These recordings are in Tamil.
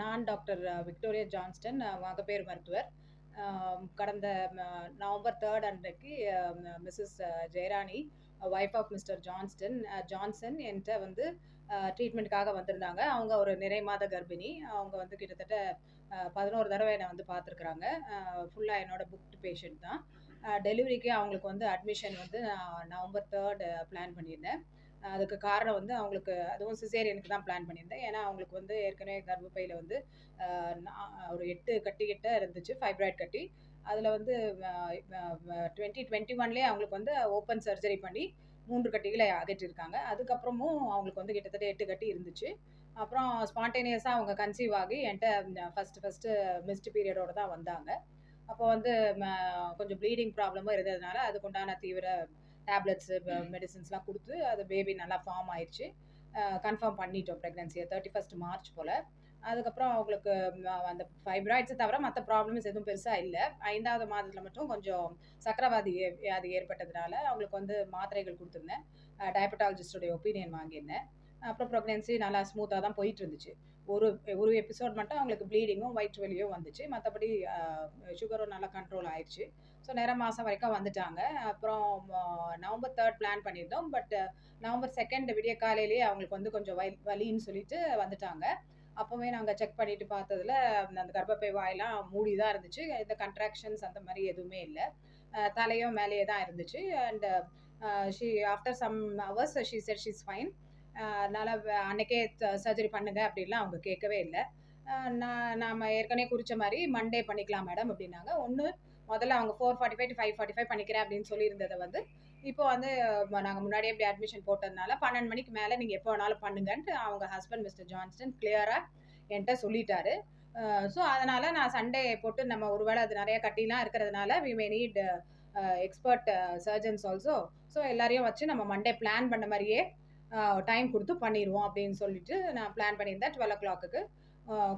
நான் டாக்டர் விக்டோரியா ஜான்ஸ்டன் மகப்பேறு மருத்துவர். கடந்த நவம்பர் தேர்ட் அன்றைக்கு Mrs Jayarani wife of Mr Johnston Johnson என்கிட்ட வந்து ட்ரீட்மெண்ட்டுக்காக வந்திருந்தாங்க. அவங்க ஒரு நிறை மாத கர்ப்பிணி. அவங்க வந்து கிட்டத்தட்ட பதினோரு தடவை என்னை வந்து பார்த்துருக்குறாங்க. ஃபுல்லாக என்னோட புக்டு பேஷண்ட் தான். டெலிவரிக்கு அவங்களுக்கு வந்து அட்மிஷன் வந்து நான் நவம்பர் தேர்ட் பிளான் பண்ணியிருந்தேன். அதுக்கு காரணம் வந்து அவங்களுக்கு அதுவும் சிசேரியனுக்கு தான் பிளான் பண்ணியிருந்தேன். ஏன்னா அவங்களுக்கு வந்து ஏற்கனவே கர்ப்பப்பையில் வந்து ஒரு எட்டு கட்டி கிட்ட இருந்துச்சு ஃபைப்ராய்ட் கட்டி. அதில் வந்து டுவெண்ட்டி டுவெண்ட்டி ஒன்லேயே அவங்களுக்கு வந்து ஓப்பன் சர்ஜரி பண்ணி மூன்று கட்டிகளை அகற்றிருக்காங்க. அதுக்கப்புறமும் அவங்களுக்கு வந்து கிட்டத்தட்ட எட்டு கட்டி இருந்துச்சு. அப்புறம் ஸ்பான்டேனியஸாக அவங்க கன்சீவ் ஆகி என்கிட்ட ஃபஸ்ட்டு ஃபஸ்ட்டு மிஸ்டு பீரியடோடு தான் வந்தாங்க. அப்போ வந்து ம- கொஞ்சம் ப்ளீடிங் ப்ராப்ளமும் இருந்ததுனால அதுக்குண்டான தீவிர டேப்லெட்ஸு மெடிசின்ஸ்லாம் கொடுத்து அது பேபி நல்லா ஃபார்ம் ஆயிடுச்சு கன்ஃபார்ம் பண்ணிட்டோம் ப்ரெக்னன்சியை தேர்ட்டி ஃபஸ்ட் மார்ச் போல். அதுக்கப்புறம் அவங்களுக்கு அந்த ஃபைப்ராய்ட்ஸை தவிர மற்ற ப்ராப்ளம்ஸ் எதுவும் பெருசாக இல்லை. ஐந்தாவது மாதத்தில் மட்டும் கொஞ்சம் சக்கரவாதி வியாதி ஏற்பட்டதுனால அவங்களுக்கு வந்து மாத்திரைகள் கொடுத்துருந்தேன். டயபட்டாலஜிஸ்டோடைய ஒப்பீனியன் வாங்கியிருந்தேன். அப்புறம் ப்ரெக்னென்சி நல்லா ஸ்மூத்தாக தான் போயிட்டு இருந்துச்சு ஒரு ஒரு எபிசோட் மட்டும் அவங்களுக்கு ப்ளீடிங்கும் வயிற்று வலியும் வந்துச்சு. மற்றபடி சுகரும் நல்லா கண்ட்ரோல் ஆயிடுச்சு ஸோ நேரம் மாதம் வரைக்கும் வந்துட்டாங்க. அப்புறம் நவம்பர் தேர்ட் பிளான் பண்ணியிருந்தோம். பட் நவம்பர் செகண்ட் விடிய காலையிலேயே அவங்களுக்கு வந்து கொஞ்சம் வலி வலின்னு சொல்லிட்டு வந்துட்டாங்க. அப்போவே நாங்கள் செக் பண்ணிட்டு பார்த்ததுல அந்த கர்ப்பப்பை வாயெல்லாம் மூடி தான் இருந்துச்சு. இந்த கன்ட்ராக்ஷன்ஸ் அந்த மாதிரி எதுவுமே இல்லை. தலையும் மேலேயே தான் இருந்துச்சு. And she after some hours she said she's fine அதனால் அன்னைக்கே சர்ஜரி பண்ணுங்க அப்படின்லாம் அவங்க கேட்கவே இல்லை. நான் நாம் ஏற்கனவே குறித்த மாதிரி மண்டே பண்ணிக்கலாம் மேடம் அப்படின்னாங்க. ஒன்று முதல்ல அவங்க four forty five to five forty five பண்ணிக்கிறேன் அப்படின்னு சொல்லியிருந்ததை வந்து இப்போ வந்து நாங்கள் முன்னாடியே இப்படி அட்மிஷன் போட்டதுனால பன்னெண்டு மணிக்கு மேலே நீங்கள் எப்போ வேணாலும் பண்ணுங்கன்ட்டு அவங்க ஹஸ்பண்ட் மிஸ்டர் ஜான்ஸ்டன் கிளியராக என்கிட்ட சொல்லிட்டாரு. ஸோ அதனால் நான் சண்டே போட்டு நம்ம ஒருவேளை அது நிறைய கட்டிலாம் இருக்கிறதுனால we may need expert surgeons also so எல்லாரையும் வச்சு நம்ம மண்டே பிளான் பண்ண மாதிரியே டைம் கொடுத்து பண்ணிடுவோம் அப்படின்னு சொல்லிட்டு நான் பிளான் பண்ணியிருந்தேன் டுவெல் ஓ கிளாக்கு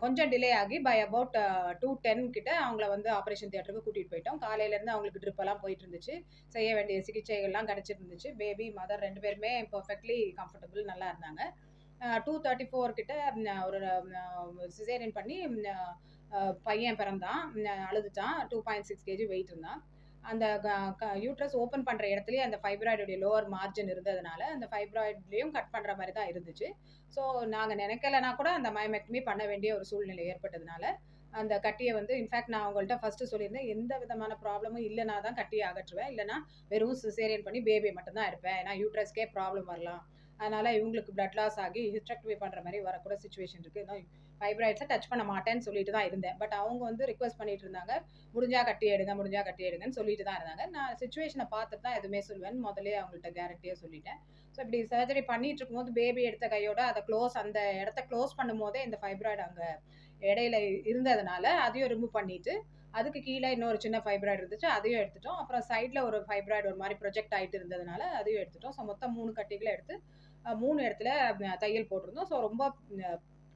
கொஞ்சம் டிலே ஆகி பை அபவுட் டூ டென் கிட்ட அவங்கள வந்து ஆப்ரேஷன் தியேட்டருக்கு கூட்டிகிட்டு போயிட்டோம். காலையிலேருந்து அவங்களுக்கு ட்ரிப்பெல்லாம் போயிட்டு இருந்துச்சு. செய்ய வேண்டிய சிகிச்சைகள்லாம் கிடச்சிருந்துச்சு. பேபி மதர் ரெண்டு பேருமே பர்ஃபெக்ட்லி கம்ஃபர்டபுள் நல்லா இருந்தாங்க. டூ தேர்ட்டி ஃபோர் கிட்ட ஒரு சிசேரியன் பண்ணி பையன் பிறந்தான். அழுதுட்டான். Two point six kg weight இருந்தான். அந்த யூட்ரஸ் ஓப்பன் பண்ணுற இடத்துலயே அந்த ஃபைப்ராய்டுடைய லோவர் மார்ஜின் இருந்ததுனால அந்த ஃபைப்ராய்ட்லேயும் கட் பண்ணுற மாதிரி தான் இருந்துச்சு. ஸோ நாங்கள் நினைக்கலனா கூட அந்த மயமெக்டமி பண்ண வேண்டிய ஒரு சூழ்நிலை ஏற்பட்டதுனால அந்த கட்டியை வந்து இன்ஃபேக்ட் நான் அவங்கள்ட்ட ஃபஸ்ட்டு சொல்லியிருந்தேன் எந்த விதமான ப்ராப்ளமும் இல்லைனா தான் கட்டியை அகற்றுவேன். இல்லைனா வெறும் சிசேரியன் பண்ணி பேபி மட்டும்தான் இருப்பேன் ஏன்னா யூட்ரஸ்க்கே ப்ராப்ளம் வரலாம். அதனால இவங்களுக்கு பிளட் லாஸ் ஆகி ஹிஸ்டக்டமி பண்ணுற மாதிரி வரக்கூட சுச்சுவேஷன் இருக்குது நான் ஃபைப்ராய்ட்ஸை டச் பண்ண மாட்டேன்னு சொல்லிட்டு தான் இருந்தேன். பட் அவங்க வந்து ரிக்வஸ்ட் பண்ணிட்டு இருந்தாங்க முடிஞ்சா கட்டி எடுங்க முடிஞ்சா கட்டி எடுங்கன்னு சொல்லிட்டு தான் இருந்தாங்க. நான் சுச்சுவேஷனை பார்த்துட்டு தான் எதுவுமே சொல்லுவேன் முதலே அவங்கள்ட்ட கேரண்டியாக சொல்லிட்டேன். ஸோ இப்படி சர்ஜரி பண்ணிட்டு இருக்கும்போது பேபி எடுத்த கையோட அதை க்ளோஸ் அந்த இடத்த க்ளோஸ் பண்ணும்போதே இந்த ஃபைப்ராய்டு அங்கே இடையில இருந்ததுனால அதையும் ரிமூவ் பண்ணிட்டு அதுக்கு கீழே இன்னொரு சின்ன ஃபைப்ராய்டு இருந்துச்சு அதையும் எடுத்துட்டோம். அப்புறம் சைடில் ஒரு ஃபைப்ராய்டு ஒரு மாதிரி ப்ரொஜெக்ட் ஆகிட்டு இருந்ததுனால அதையும் எடுத்துட்டோம். ஸோ மொத்தம் மூணு கட்டிகளை எடுத்து மூணு இடத்துல தையல் போட்டிருந்தோம். ஸோ ரொம்ப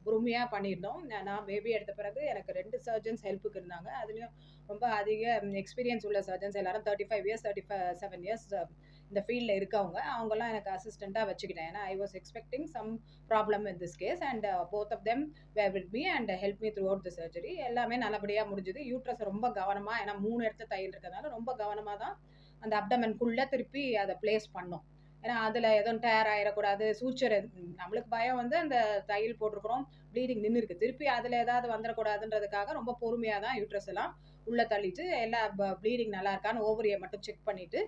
பொறுமையாக பண்ணியிருந்தோம். நான் பேபி எடுத்த பிறகு எனக்கு ரெண்டு சர்ஜன்ஸ் ஹெல்ப்புக்கு இருந்தாங்க. அதுலேயும் ரொம்ப அதிக எக்ஸ்பீரியன்ஸ் உள்ள சர்ஜன்ஸ் எல்லாரும் thirty five years thirty five seven years இந்த ஃபீல்டில் இருக்கவங்க. அவங்கெல்லாம் எனக்கு அசிஸ்டண்ட்டாக வச்சுக்கிட்டேன். ஏன்னா I was expecting some problem in this case and both of them were with me and help me throughout the surgery எல்லாமே நல்லபடியாக முடிஞ்சுது. யூட்ரஸ் ரொம்ப கவனமாக ஏன்னா மூணு இடத்துல தையல் இருக்கிறதுனால ரொம்ப கவனமாக தான் அந்த அப்டமனுக்குள்ளே திருப்பி அதை ப்ளேஸ் பண்ணோம். ஏன்னா அதில் எதுவும் டயர் ஆயிடக்கூடாது சூச்சர் நம்மளுக்கு பயம் வந்து அந்த தையல் போட்டிருக்கிறோம் ப்ளீடிங் நின்று இருக்குது திருப்பி அதில் ஏதாவது வந்துடக்கூடாதுன்றதுக்காக ரொம்ப பொறுமையாக தான் யூட்ரஸ் எல்லாம் உள்ளே தள்ளிட்டு எல்லா ப்ளீடிங் நல்லா இருக்கான்னு ஓவரியை மட்டும் செக் பண்ணிவிட்டு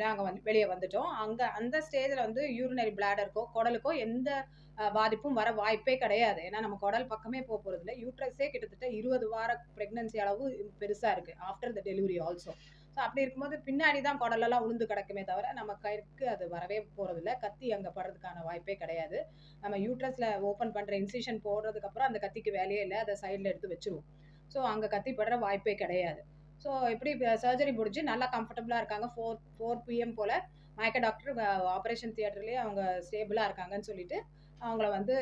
நாங்கள் வந்து வெளியே வந்துட்டோம். அங்கே அந்த ஸ்டேஜில் வந்து யூரினரி பிளாடருக்கோ குடலுக்கோ எந்த பாதிப்பும் வர வாய்ப்பே கிடையாது. ஏன்னா நம்ம குடல் பக்கமே போக போகிறது இல்லை யூட்ரஸே கிட்டத்தட்ட இருபது வார ப்ரெக்னன்சி அளவு பெருசாக இருக்குது after the delivery also so அப்படி இருக்கும்போது பின்னாடி தான் குடலெல்லாம் உளுந்து கிடக்குமே தவிர நம்ம கைக்கு அது வரவே போகிறதில்ல கத்தி அங்கே படுறதுக்கான வாய்ப்பே கிடையாது. நம்ம யூட்ரஸில் ஓப்பன் பண்ணுற இன்சிஷன் போடுறதுக்கப்புறம் அந்த கத்திக்கு வேலையே இல்லை. அதை சைடில் எடுத்து வச்சிருவோம். ஸோ அங்கே கத்தி படுற வாய்ப்பே கிடையாது. ஸோ இப்படி சர்ஜரி முடிஞ்சு நல்லா கம்ஃபர்டபுளாக இருக்காங்க. ஃபோர் ஃபோர் பிஎம் போல் மயக்க டாக்டர் ஆப்ரேஷன் தியேட்டர்லேயே அவங்க ஸ்டேபிளாக இருக்காங்கன்னு சொல்லிட்டு அவங்கள வந்து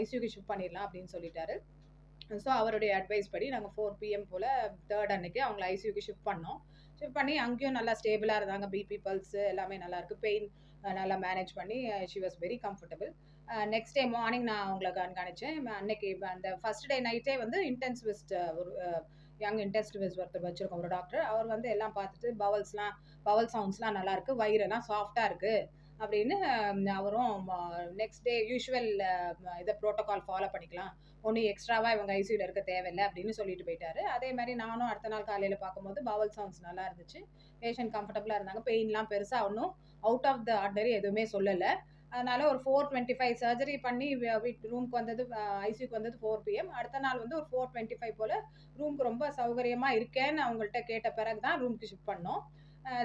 ஐசியூக்கு ஷிஃப்ட் பண்ணிடலாம் அப்படின்னு சொல்லிட்டாரு. ஸோ அவருடைய அட்வைஸ் படி நாங்கள் ஃபோர் பிஎம் போல் தேர்ட் அன்னைக்கு அவங்கள ஐசியூக்கு ஷிஃப்ட் பண்ணோம். ஷிஃப்ட் பண்ணி அங்கேயும் நல்லா ஸ்டேபிளாக இருந்தாங்க. பிபி பல்ஸ் எல்லாமே நல்லாயிருக்கு பெயின் நல்லா மேனேஜ் பண்ணி she was very comfortable next day morning நான் அவங்களை கண்காணித்தேன் அன்னைக்கு அந்த ஃபர்ஸ்ட் டே நைட்டே வந்து இன்டென்சிவிஸ்ட் ஒரு யங் இன்டென்சிவிஸ்ட் ஒருத்தர் வச்சுருக்கோம். ஒரு டாக்டர் அவர் வந்து எல்லாம் பார்த்துட்டு பவல்ஸ்லாம் பவல் சவுண்ட்ஸ்லாம் நல்லாயிருக்கு வயிறெல்லாம் சாஃப்டாக இருக்குது அப்படின்னு அவரும் நெக்ஸ்ட் டே யூஷுவல் இதை ப்ரோட்டோகால் ஃபாலோ பண்ணிக்கலாம். ஒன்றும் எக்ஸ்ட்ராவாக இவங்க ஐசியூவில் இருக்க தேவையில்லை அப்படின்னு சொல்லிட்டு போயிட்டாரு. அதே மாதிரி நானும் அடுத்த நாள் காலையில் பார்க்கும்போது பவல் சவுண்ட்ஸ் நல்லா இருந்துச்சு. பேஷண்ட் கம்ஃபர்டபுளாக இருந்தாங்க. பெயின்லாம் பெருசாக ஒன்றும் அவுட் ஆஃப் த ஆர்டினரி எதுவுமே சொல்லலை. அதனால ஒரு ஃபோர் டுவெண்ட்டி ஃபைவ் சர்ஜரி பண்ணி வீட் ரூம்க்கு வந்தது ஐசியூக்கு வந்தது ஃபோர் பிஎம் அடுத்த நாள் வந்து ஒரு ஃபோர் டுவெண்ட்டி ஃபைவ் போல் ரூம்க்கு ரொம்ப சௌகரியமாக இருக்கேன்னு அவங்கள்ட்ட கேட்ட பிறகு தான் ரூம்க்கு ஷிஃப்ட் பண்ணோம்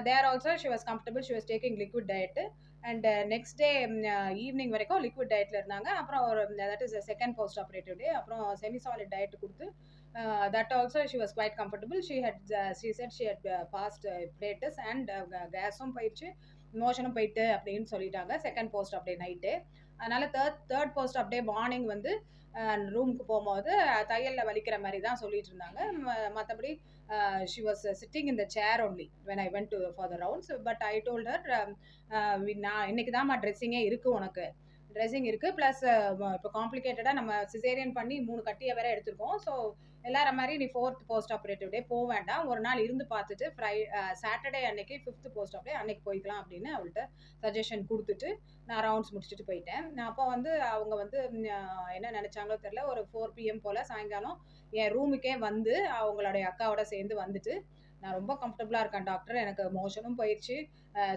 there also she was comfortable she was taking liquid diet and next day evening வரைக்கும் லிக்விட் டயட்டில் இருந்தாங்க. அப்புறம் ஒரு that is second post operative day அப்புறம் செமி சாலிட் டயட் கொடுத்து that also she was quite comfortable she had she said she had passed flatus and கேஸும் போயிடுச்சு. மோஷனும் போயிட்டு அப்படின்னு சொல்லிட்டாங்க. Second post op day night அதனால் third third post op day morning வந்து ரூமுக்கு போகும்போது தையலில் வலிக்கிற மாதிரி தான் சொல்லிட்டு இருந்தாங்க. மற்றபடி she was sitting in the chair only when I went to for the rounds but I told her நான் இன்னைக்கு தான்மா ட்ரெஸ்ஸிங்கே இருக்குது உனக்கு. ட்ரெஸ்ஸிங் இருக்குது ப்ளஸ் இப்போ காம்ப்ளிகேட்டடாக நம்ம சிசேரியன் பண்ணி மூணு கட்டியை வேற எடுத்திருக்கோம். ஸோ எல்லார மாதிரி நீ ஃபோர்த் போஸ்ட் ஆப்ரேட்டிவ் டே போக வேண்டாம். ஒரு நாள் இருந்து பார்த்துட்டு ஃப்ரை சாட்டர்டே அன்னைக்கு ஃபிஃப்த் போஸ்ட் ஆப்ரே அன்னைக்கு போய்க்கலாம் அப்படின்னு அவள்கிட்ட சஜஷன் கொடுத்துட்டு நான் ரவுண்ட்ஸ் முடிச்சுட்டு போயிட்டேன். நான் அப்போ வந்து அவங்க வந்து என்ன நினச்சாங்களோ தெரில ஒரு ஃபோர் பிஎம் போல் சாயங்காலம் என் ரூமுக்கே வந்து அவங்களுடைய அக்காவோட சேர்ந்து வந்துட்டு நான் ரொம்ப கம்ஃபர்டபுளாக இருக்கேன் டாக்டர் எனக்கு மோஷனும் போயிடுச்சு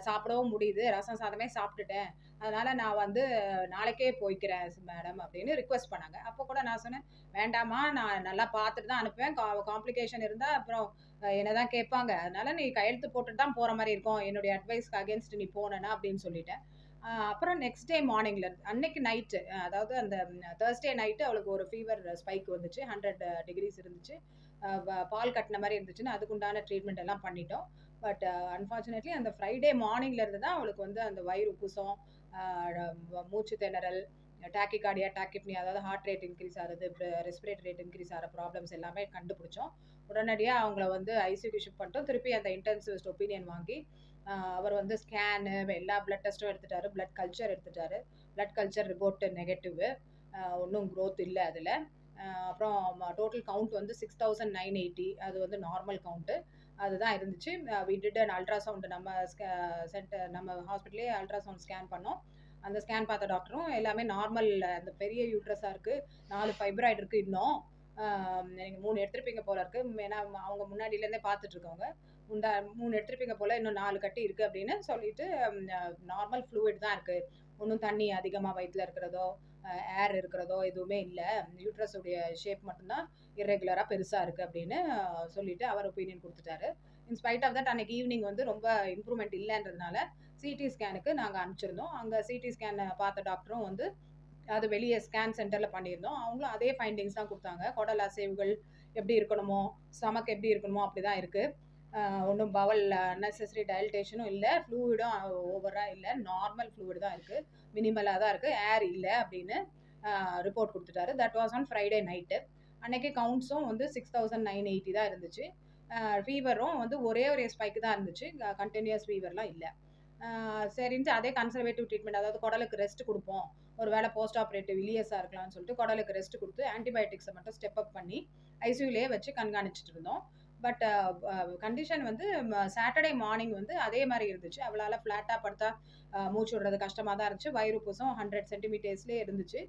சாப்பிடவும் முடியுது. ரசம் சாதமே சாப்பிட்டுட்டேன். அதனால நான் வந்து நாளைக்கே போய்க்கிறேன் மேடம் அப்படின்னு ரிக்வெஸ்ட் பண்ணாங்க. அப்போ கூட நான் சொன்னேன் வேண்டாமா நான் நல்லா பார்த்துட்டு தான் அனுப்புவேன். காம்ப்ளிகேஷன் இருந்தால் அப்புறம் என்ன தான் கேட்பாங்க. அதனால நீ கையெழுத்து போட்டுட்டு தான் போகிற மாதிரி இருக்கும். என்னுடைய அட்வைஸ்க்கு அகேன்ஸ்ட் நீ போனேன்னா அப்படின்னு சொல்லிட்டேன். அப்புறம் நெக்ஸ்ட் டே மார்னிங்ல அன்னைக்கு நைட்டு அதாவது அந்த தேர்ஸ்டே நைட்டு அவளுக்கு ஒரு ஃபீவர் ஸ்பைக் வந்துச்சு. ஹண்ட்ரட் டிகிரிஸ் இருந்துச்சு. பால் கட்டின மாதிரி இருந்துச்சுன்னு அதுக்குண்டான ட்ரீட்மெண்ட் எல்லாம் பண்ணிட்டோம். பட் அன்ஃபார்ச்சுனேட்லி அந்த ஃப்ரைடே மார்னிங்ல இருந்து தான் அவளுக்கு வந்து அந்த வயிறு குசம் மூச்சு திணறல் டாக்கிகார்டியா டாக்கிப்னி அதாவது ஹார்ட் ரேட் இன்க்ரீஸ் ஆகுது ரெஸ்பிரேட் ரேட் இன்க்ரீஸ் ஆகிற ப்ராப்ளம்ஸ் எல்லாமே கண்டுபிடிச்சோம். உடனடியாக அவங்கள வந்து ஐசியூக்கு ஷிஃப்ட் பண்ணிட்டோம். திருப்பி அந்த இன்டென்சிவிஸ்ட் ஒப்பீனியன் வாங்கி அவர் வந்து ஸ்கேனு எல்லா பிளட் டெஸ்ட்டும் எடுத்துட்டாரு. பிளட் கல்ச்சர் எடுத்துட்டாரு. பிளட் கல்ச்சர் ரிப்போர்ட் நெகட்டிவ் ஒன்றும் க்ரோத் இல்லை அதில். அப்புறம் டோட்டல் கவுண்ட் வந்து சிக்ஸ் தௌசண்ட் நைன் எயிட்டி அது வந்து நார்மல் கவுண்ட்டு அதுதான் இருந்துச்சு. வி டிட் அண்ட் அல்ட்ராசவுண்ட் நம்ம சென்டர் நம்ம ஹாஸ்பிட்டலே அல்ட்ராசவுண்ட் ஸ்கேன் பண்ணோம். அந்த ஸ்கேன் பார்த்த டாக்டரும் எல்லாமே நார்மல் அந்த பெரிய யூட்ரஸாக இருக்குது நாலு ஃபைப்ராய்டு இருக்குது இன்னும். நீங்கள் மூணு எடுத்துருப்பீங்க போல இருக்குது ஏன்னா அவங்க முன்னாடியிலேருந்தே பார்த்துட்ருக்கவங்க உண்டா மூணு எடுத்துருப்பீங்க போல் இன்னும் நாலு கட்டி இருக்குது அப்படின்னு சொல்லிட்டு நார்மல் ஃப்ளூயிட் தான் இருக்குது ஒன்றும் தண்ணி அதிகமாக வயிற்றில் இருக்கிறதோ ஏர் இருக்கிறதோ எதுவுமே இல்லை. யூட்ரஸுடைய ஷேப் மட்டும்தான். இரெகுலராக பெருசாக இருக்குது அப்படின்னு சொல்லிட்டு அவர் ஒப்பீனியன் கொடுத்துட்டாரு. இன்ஸ்பைட் ஆஃப் தட் அன்னைக்கு ஈவினிங் வந்து ரொம்ப இம்ப்ரூவ்மெண்ட் இல்லைன்றதுனால சிடி ஸ்கேனுக்கு நாங்கள் அனுப்பிச்சிருந்தோம். அங்கே சிடி ஸ்கேனை பார்த்த டாக்டரும் வந்து அது வெளியே ஸ்கேன் சென்டரில் பண்ணியிருந்தோம். அவங்களும் அதே ஃபைண்டிங்ஸ் தான் கொடுத்தாங்க. குடல் அசைவுகள் எப்படி இருக்கணுமோ ஸ்டமக் எப்படி இருக்கணுமோ அப்படி தான் இருக்குது ஒன்றும் பவல் அன்னெசரி டயல்டேஷனும் இல்லை ஃப்ளூயிடும் ஓவராக இல்லை. நார்மல் ஃப்ளூயிட் தான் இருக்குது மினிமலாக தான் இருக்குது ஏர் இல்லை அப்படின்னு ரிப்போர்ட் கொடுத்துட்டாரு. That was on Friday night அன்றைக்கி கவுண்ட்ஸும் வந்து சிக்ஸ் தௌசண்ட் நைன் எயிட்டி தான் இருந்துச்சு. ஃபீவரும் வந்து ஒரே ஒரே ஸ்பைக்கு தான் இருந்துச்சு. கண்டினியூஸ் ஃபீவர்லாம் இல்லை. சரின்ட்டு அதே கன்சர்வேட்டிவ் ட்ரீட்மெண்ட் அதாவது குடலுக்கு ரெஸ்ட் கொடுப்போம். ஒரு வேளை போஸ்ட் ஆப்ரேட்டிவ் இலியஸாக இருக்கலாம்னு சொல்லிட்டு குடலுக்கு ரெஸ்ட் கொடுத்து ஆன்டிபயோட்டிக்ஸை மட்டும் ஸ்டெப் அப் பண்ணி ஐசியூலேயே வச்சு கண்காணிச்சிட்டு இருந்தோம். பட் கண்டிஷன் வந்து சாட்டர்டே மார்னிங் வந்து அதே மாதிரி இருந்துச்சு. அவளால் ஃப்ளாட்டாக படுத்தா மூச்சு விடுறது கஷ்டமாக தான் இருந்துச்சு. வயிறு பூசம் ஹண்ட்ரட் சென்டிமீட்டர்ஸ்லேயே இருந்துச்சு.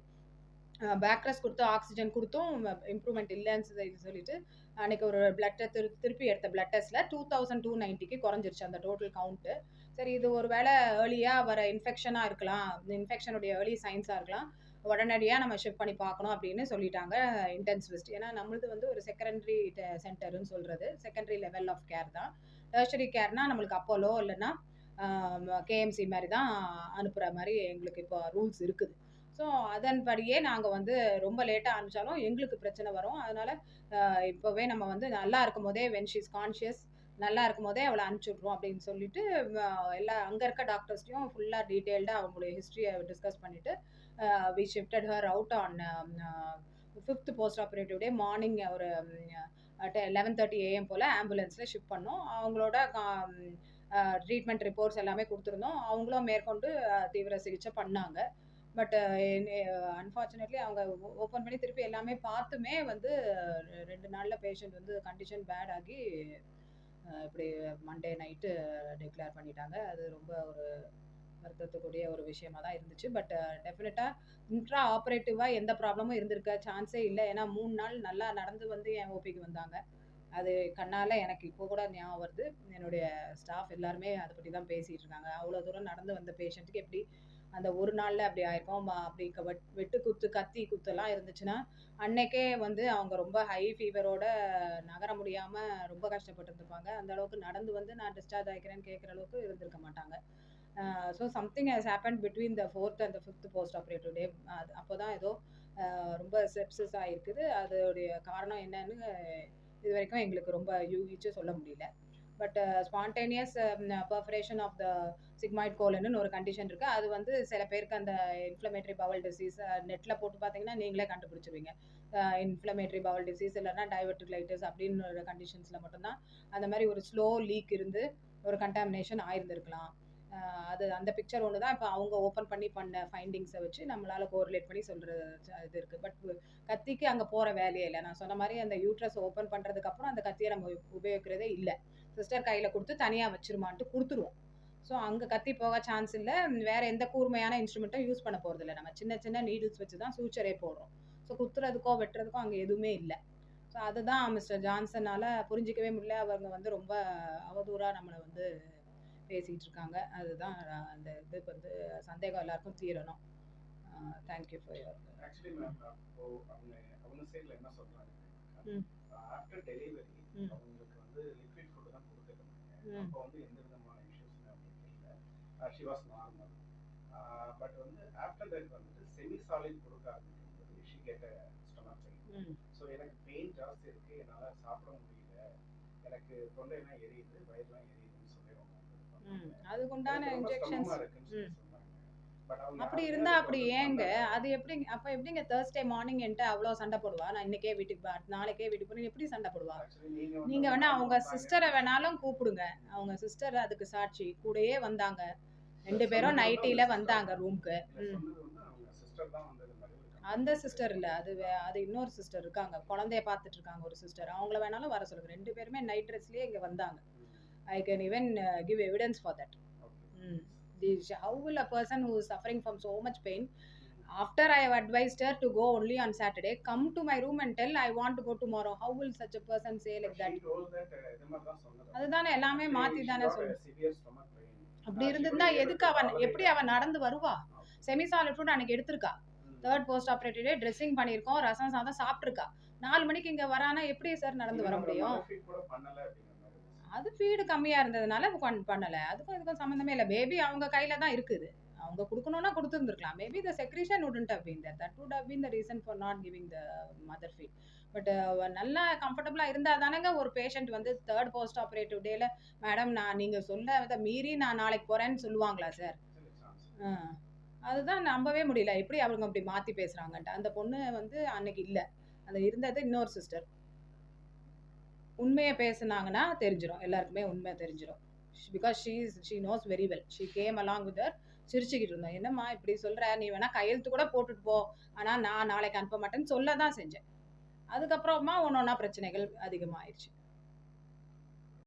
பேக்ரஸ் கொடுத்து ஆக்சிஜன் கொடுத்தும் இம்ப்ரூவ்மெண்ட் இல்லைன்னு சொல்லிட்டு அன்னைக்கு ஒரு பிளட் திரு திருப்பி எடுத்த பிளட் டெஸ்ட்டில் டூ தௌசண்ட் டூ நைன்ட்டிக்கு குறைஞ்சிருச்சு அந்த டோட்டல் கவுண்ட்டு சரி இது ஒரு வேளை ஏர்லியாக வர இன்ஃபெக்ஷனாக இருக்கலாம். இன்ஃபெக்ஷனுடைய ஏர்லி சயின்ஸாக இருக்கலாம். உடனடியாக நம்ம ஷிஃப்ட் பண்ணி பார்க்கணும் அப்படின்னு சொல்லிட்டாங்க இன்டென்சிவிஸ்ட் ஏன்னா நம்மளது வந்து ஒரு செகண்டரி சென்டர்னு சொல்கிறது செகண்டரி லெவல் ஆஃப் கேர் தான். டர்ஷரி கேர்னால் நம்மளுக்கு அப்போலோ இல்லைன்னா கேஎம்சி மாதிரி தான் அனுப்புகிற மாதிரி எங்களுக்கு இப்போ ரூல்ஸ் இருக்குது. ஸோ அதன்படியே நாங்கள் வந்து ரொம்ப லேட்டாக அனுப்பிச்சாலும் எங்களுக்கு பிரச்சனை வரும். அதனால் இப்போவே நம்ம வந்து நல்லா இருக்கும் போதே வென் ஷீஸ் கான்ஷியஸ் நல்லா இருக்கும் போதே அவளை அனுப்பிச்சுட்றோம் அப்படின்னு சொல்லிட்டு எல்லா அங்கே இருக்க டாக்டர்ஸ்டையும் ஃபுல்லாக டீட்டெயில்டாக அவங்களுடைய ஹிஸ்ட்ரியை டிஸ்கஸ் பண்ணிவிட்டு we shifted her out on fifth post operative day morning ஒரு லெவன் தேர்ட்டி ஏஎம் போல் ஆம்புலன்ஸில் ஷிஃப்ட் பண்ணோம். அவங்களோட ட்ரீட்மெண்ட் ரிப்போர்ட்ஸ் எல்லாமே கொடுத்துருந்தோம். அவங்களும் மேற்கொண்டு தீவிர சிகிச்சை பண்ணாங்க. பட் அன்ஃபார்ச்சுனேட்லி uh, uh, அவங்க ஓப்பன் பண்ணி திருப்பி எல்லாமே பார்த்துமே வந்து ரெ- ரெண்டு நாளில் பேஷண்ட் வந்து கண்டிஷன் பேட் ஆகி இப்படி மண்டே நைட்டு டிக்ளேர் பண்ணிட்டாங்க. அது ரொம்ப ஒரு வருத்தத்துக்குரிய ஒரு விஷயமா தான் இருந்துச்சு. பட் டெஃபினட்டாக இன்ட்ரா ஆப்ரேட்டிவாக எந்த ப்ராப்ளமும் இருந்திருக்க சான்ஸே இல்லை. ஏன்னா மூணு நாள் நல்லா நடந்து வந்து என் ஓபிக்கு வந்தாங்க. அது கண்ணால் எனக்கு இப்போ கூட ஞாபகம் வருது. என்னுடைய ஸ்டாஃப் எல்லாருமே அதை பற்றி தான் பேசிகிட்டு இருக்காங்க. அவ்வளோ தூரம் நடந்து வந்த பேஷண்ட்டுக்கு எப்படி அந்த ஒரு நாளில் அப்படி ஆயிருக்கும். அப்படி க- வெட்- வெட்டு குத்து கத்தி குத்துலாம் இருந்துச்சுன்னா அன்னைக்கே வந்து அவங்க ரொம்ப ஹை ஃபீவரோட நகர முடியாமல் ரொம்ப கஷ்டப்பட்டு இருந்திருப்பாங்க அந்த அளவுக்கு நடந்து வந்து நான் டிஸ்சார்ஜ் ஆகிக்கிறேன்னு கேட்குற அளவுக்கு இருந்திருக்க மாட்டாங்க. So something has happen between the fourth and fifth post operative day அது அப்போ தான் ஏதோ ரொம்ப செப்சஸ் ஆகிருக்குது அதோடைய காரணம் என்னன்னு இது வரைக்கும் எங்களுக்கு ரொம்ப யூகிச்சு சொல்ல முடியல. But spontaneous perforation of the sigmoid கோலன்னு ஒரு கண்டிஷன் இருக்குது அது வந்து சில பேருக்கு அந்த இன்ஃப்ளமேட்டரி பவல் டிசீஸ் நெட்டில் போட்டு பார்த்தீங்கன்னா நீங்களே கண்டுபிடிச்சிருவீங்க. இன்ஃப்ளமேட்டரி பவல் டிசீஸ் இல்லைன்னா டைவர்டிக்லைட்டிஸ் அப்படின்னு ஒரு கண்டிஷன்ஸில் மட்டும்தான். அந்த மாதிரி ஒரு ஸ்லோ லீக் இருந்து ஒரு கண்டாமினேஷன் ஆயிருந்திருக்கலாம். அது அந்த பிக்சர் ஒன்று தான். இப்போ அவங்க ஓப்பன் பண்ணி பண்ண ஃபைண்டிங்ஸை வச்சு நம்மளால் கோரிலேட் பண்ணி சொல்கிற இது இருக்குது பட் கத்திக்கு அங்கே போகிற வேலையே இல்லை. நான் சொன்ன மாதிரி அந்த யூட்ரஸ் ஓப்பன் பண்ணுறதுக்கு அப்புறம் அந்த கத்தியை நம்ம உபயோகிக்கிறதே இல்லை. சிஸ்டர் கையில் கொடுத்து தனியாக வச்சிருமான்ட்டு கொடுத்துருவோம். ஸோ அங்கே கத்தி போக சான்ஸ் இல்லை. வேற எந்த கூர்மையான இன்ஸ்ட்ருமெண்ட்டும் யூஸ் பண்ண போகிறது இல்லை. நம்ம சின்ன சின்ன நீடில்ஸ் வச்சு தான் சூச்சரே போடுறோம். ஸோ குத்துறதுக்கோ வெட்டுறதுக்கோ அங்கே எதுவுமே இல்லை. ஸோ அதுதான் மிஸ்டர் ஜான்சனால் புரிஞ்சிக்கவே முடியல. அவங்க வந்து ரொம்ப அவதூறாக நம்மளை வந்து பேசிகிட்டு இருக்காங்க. அதுதான் அந்த இதுக்கு வந்து சந்தேகம் எல்லாருக்கும் தீரணும். Thank you for your actually ma'am அப்போ அவங்க அவங்க சைடுல என்ன சொல்றாங்க? ம். After delivery. அவங்களுக்கு வந்து லிக்விட் ஃபுட் தான் கொடுத்துருந்தாங்க ம். அப்போ வந்து எந்த விதமான இஷ்யூஸுமே அவங்களுக்கு இல்லை ஷி வாஸ் நார்மல் பட் வந்து ஆஃப்டர் தட் வந்துட்டு செமி சாலிட் கொடுக்க ஆரம்பிக்கும்போது she get stomach pain so எனக்கு பெயின் ஜாஸ்தி இருக்கு. என்னால் சாப்பிட முடியல. எனக்கு தொண்டையெல்லாம் எரியுது வயிறுலாம் எரியுதுன்னு சொல்லி பண்ணாங்க. அதுக்குண்டான ரொம்ப இன்ஜெக்ஷன்ஸ் இருக்குன்னு சொல்லி ம். சொன்னாங்க. But அவங்க அப்படி இருந்தா அப்படி ஏங்க. அது எப்படிங்க? அப்ப எப்படிங்க தேர்ஸ்டே மார்னிங் என்கிட்ட அவ்வளோ சண்டை போடுவா? நான் இன்னைக்கே வீட்டுக்கு பா நாளைக்கே வீட்டுக்கு போறேன் எப்படி சண்டை போடுவா? நீங்க வேணா அவங்க. சிஸ்டரை வேணாலும் கூப்பிடுங்க. அவங்க சிஸ்டர் அதுக்கு சாட்சி. கூடயே வந்தாங்க. ரெண்டு பேரும் நைட்டில வந்தாங்க. ரூம்க்கு அந்த. சிஸ்டர் இல்ல. அது அது இன்னொரு சிஸ்டர் இருக்காங்க. குழந்தைய பார்த்துட்டு இருக்காங்க ஒரு சிஸ்டர் அவங்கள வேணாலும் வர சொல்லுங்க. ரெண்டு பேருமே நைட் ட்ரெஸ்லயே இங்க வந்தாங்க. I can even give evidence for that Okay. how will a person who is suffering from so much pain after i have advised her to go only on saturday come to my room and tell i want to go tomorrow how will such a person say like But that she told that, uh, இது மாதிரி தான் சொன்னது. அதுதானே எல்லாமே மாத்தி she தானே got a சொல்லு severe stomach pain. அப்படி Uh, இருந்திருந்தா couldn't எதுக்கு அவன் எப்படி. அவன் நடந்து வருவா Okay. செமி சாலிட் ஃபுட் அன்னைக்கு எடுத்திருக்கா ம். Third post operative day dressing பண்ணியிருக்கோம் ரசம் சாதம் சாப்பிட்ருக்கா நாலு மணிக்கு இங்க வரானா எப்படி சார் நடந்து வர முடியும் அது ஃபீடு கம்மியாக இருந்ததுனால கொண்டு அதுக்கும் இதுக்கும் சம்மந்தமே இல்லை. பேபி அவங்க கையில் தான் இருக்குது. அவங்க கொடுக்கணும்னா கொடுத்துருந்துருக்கலாம். Maybe the secretion wouldn't have been that that would have been the reason for not giving the mother but uh, நல்லா கம்ஃபர்டபுளாக இருந்தால் தானேங்க ஒரு பேஷண்ட் வந்து தேர்ட் போஸ்ட் ஆப்ரேட்டிவ் டேல மேடம் நான் நீங்கள் சொல்ல மீறி நான் நாளைக்கு போகிறேன்னு சொல்லுவாங்களா சார் அதுதான் நம்பவே முடியல. எப்படி அவங்க அப்படி மாற்றி பேசுகிறாங்கன்ட்டு அந்த பொண்ணு வந்து அன்னைக்கு இல்லை. அந்த இருந்தது இன்னொரு சிஸ்டர் உண்மையை பேசுனாங்கன்னா தெரிஞ்சிடும் எல்லாருக்குமே உண்மையை தெரிஞ்சிடும் because she she knows very well she came along with சிரிச்சுக்கிட்டு இருந்தோம் என்னம்மா இப்படி சொல்கிற நீ வேணால் கையெழுத்து கூட போட்டுட்டு போ. ஆனால் நான் நாளைக்கு அனுப்ப மாட்டேன்னு சொல்ல தான் செஞ்சேன். அதுக்கப்புறமா ஒன்று ஒன்றா பிரச்சனைகள் அதிகமாகிடுச்சு